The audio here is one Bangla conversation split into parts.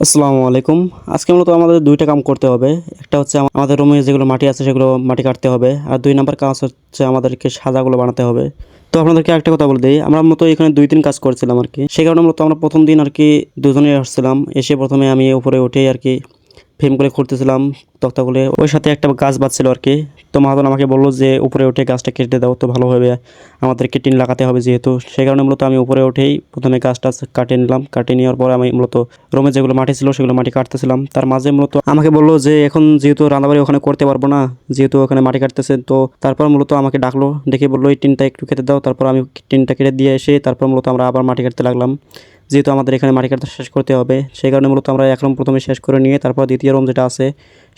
আসসালামু আলাইকুম। আজকে মূলত আমাদের দুইটা কাম করতে হবে। একটা হচ্ছে আম- আমাদের রুমে যেগুলো মাটি আছে সেগুলো মাটি কাটতে হবে। আর দুই নাম্বার কাজ হচ্ছে আমাদেরকে সাজাগুলো বানাতে হবে। তো আপনাদেরকে একটা কথা বলে দিই। আমরা মূলত এখানে দুই তিন কাজ করছিলাম আর কি সেই কারণে মূলত আমরা প্রথম দিন আর কি দুজনেই আসছিলাম। এসে প্রথমে আমি উপরে উঠেই আর কি ফ্রেমগুলো খুঁড়তেছিলাম তক্তাগুলো ওই সাথে একটা গাছ বাঁচছিল আর কি তো মাহাজন আমাকে বলল যে, উপরে উঠে গাছটা কেটে দাও তো ভালো হবে। আমাদেরকে টিন লাগাতে হবে যেহেতু। সেই কারণে মূলত আমি উপরে উঠেই প্রথমে গাছটা কাটিয়ে নিলাম। কাটিয়ে নেওয়ার পর আমি মূলত রুমে যেগুলো মাটি ছিল, সেগুলো মাটি কাটতেছিলাম। তার মাঝে মূলত আমাকে বলল যে, এখন যেহেতু রান্নাবাড়ি ওখানে করতে পারব না, যেহেতু ওখানে মাটি কাটতেছে, তো তারপর মূলত আমাকে ডাকলো, ডেকে বলল, এই টিনটা একটু কেটে দাও। তারপর আমি টিনটা কেটে দিয়ে এসে তারপর মূলত আমরা আবার মাটি কাটতে লাগলাম। যেহেতু আমাদের এখানে মাটি কাটতে শেষ করতে হবে সেই কারণে মূলত আমরা এক রুম প্রথমে শেষ করে নিয়ে তারপর দ্বিতীয় রুম যেটা আছে,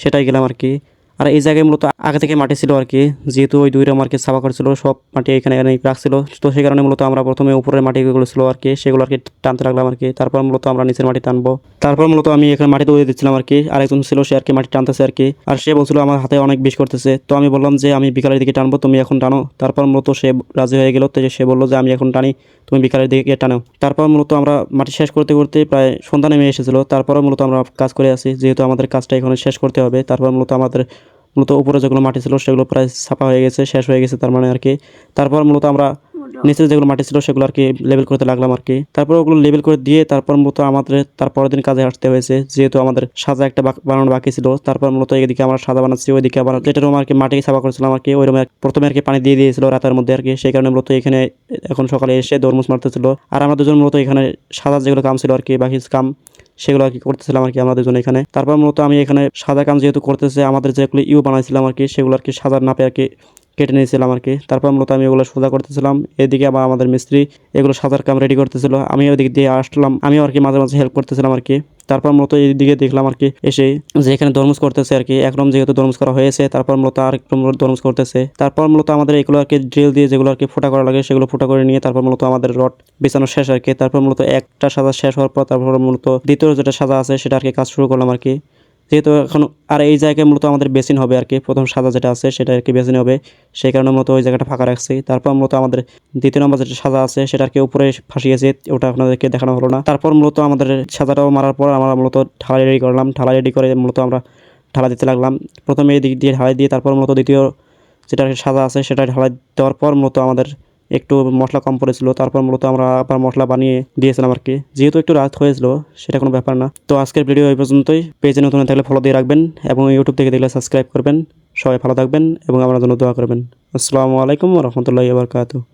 সেটাই গেলাম আর কি। আর এই জায়গায় মূলত আগে থেকে মাটি ছিল আর কি। যেহেতু ওই দুই রুম আর কি সাফা করেছিল সব মাটি এখানে এনে রাখছিল। তো সেই কারণে মূলত আমরা প্রথমে উপরের মাটিগুলো ছিল আর কি, সেগুলো আর কি টানতে লাগলাম আর কি। তারপর মূলত আমরা নিচের মাটি টানবো। তারপর মূলত আমি এখানে মাটি তৈরি দিচ্ছিলাম আর কি। আরেকজন ছিল, সে আর কি মাটি টানতেছে আর কি। আর সে বলছিল, আমার হাতে অনেক বিষ করতেছে। তো আমি বললাম যে, আমি বিকালের দিকে টানবো, তুমি এখন টানো। তারপর মূলত সে রাজি হয়ে গেল। তো সে বলল যে, আমি এখন টানি, তুমি বিকালের দিকে টানো। তারপর মূলত আমরা মাটি শেষ করতে করতে প্রায় সন্ধ্যা নেমে এসেছিল। তারপর মূলত আমরা কাজ করে আসি যেহেতু আমাদের কাজটা এখানে শেষ করতে হবে। তারপর মূলত আমাদের মূলত উপরে যেগুলো মাটি ছিল সেগুলো প্রায় ছাপা হয়ে গেছে, শেষ হয়ে গেছে তার মানে আর কি। তারপর মূলত আমরা নিচে যেগুলো মাটি ছিল সেগুলো আর কি লেবেল করতে লাগলাম আর কি। তারপর ওগুলো লেবেল করে দিয়ে তারপর মূলত আমাদের তারপরের দিন কাজে আসতে হয়েছে, যেহেতু আমাদের সাজা একটা বানানো বাকি ছিল, তারপর মূলত এদিকে আমরা সাজা বানাচ্ছি, ওইদিকে আবার যেটা রুম আর কি মাটি ছাপা করেছিলাম আর কি, ওই রুমে প্রথমে আর কি পানি দিয়ে দিয়েছিল রাতের মধ্যে আর কি, সেই কারণে মূলত এখানে এখন সকালে এসে দরমুজ মারতেছিল। আর আমরা দুজন মূলত এখানে সাদা যেগুলো কাম ছিল আর কি, বাকি কাম সেগুলো আর কি করতেছিলাম আর কি আমরা দুজন এখানে। তারপর মূলত আমি এখানে সাদা কাম যেহেতু করতেছে, আমাদের যেগুলো ইউ বানাইছিলাম আর কি, সেগুলো আর কি সাদার নাপে আর কি কেটে নিয়েছিলাম আর কি তারপর মূলত আমি এগুলো সোজা করতেছিলাম। এদিকে আবার আমাদের মিস্ত্রি এগুলো সাদার কাম রেডি করতেছিল। আমি ওদিক দিয়ে আসলাম। আমিও আর কি মাঝে মাঝে হেল্প করতেছিলাম আর কি। তারপর মূলত এইদিকে দেখলাম আর কি এসে যে এখানে তরমুজ করতেছে আর কি। একরকম যেহেতু তরমুজ করা হয়েছে, তারপর মূলত আর একটু তরমুজ করতেছে। তারপর মূলত আমাদের এগুলো আর কি ড্রিল দিয়ে যেগুলো আর কি ফোটা করা লাগে, সেগুলো ফোটা করে নিয়ে তারপর মূলত আমাদের রড বিছানো শেষ আর কি। তারপর মূলত একটা সাজা শেষ হওয়ার পর তারপর মূলত দ্বিতীয় যেটা সাজা আছে, সেটা আর কি কাজ শুরু করলাম আর কি। যেহেতু এখন আর এই জায়গায় মূলত আমাদের বেসিন হবে আর কি, প্রথম সাদা যেটা আছে সেটা আর কি বেসিন হবে। সেই কারণে মূলত ওই জায়গাটা ফাঁকা রাখছি। তারপর মূলত আমাদের দ্বিতীয় নম্বর যেটা সাদা আছে সেটা আর কি উপরে ফাঁসিয়েছে, ওটা আপনাদেরকে দেখানো হলো না। তারপর মূলত আমাদের সাদাটাও মারার পর আমরা মূলত ঢালাই রেডি করলাম। ঢালাই রেডি করে মূলত আমরা ঢালা দিতে লাগলাম। প্রথমে এই দিক দিয়ে ঢালাই দিয়ে তারপর মূলত দ্বিতীয় যেটা সাদা আছে সেটা ঢালাই দেওয়ার পর মূলত আমাদের একটু মশলা কম পড়েছিল, তারপর মূলত আমরা আবার মশলা বানিয়ে দিয়েছিলাম আর কি যেহেতু একটু রাত হয়েছিল, সেটা কোনো ব্যাপার না। তো আজকের ভিডিও এই পর্যন্তই। পেজে নতুন থাকলে ফলো দিয়ে রাখবেন এবং ইউটিউব থেকে দেখলে সাবস্ক্রাইব করবেন। সবাই ভালো থাকবেন এবং আমার জন্য দোয়া করবেন। আসসালামু আলাইকুম রহমতুল্লাহ বারকাতু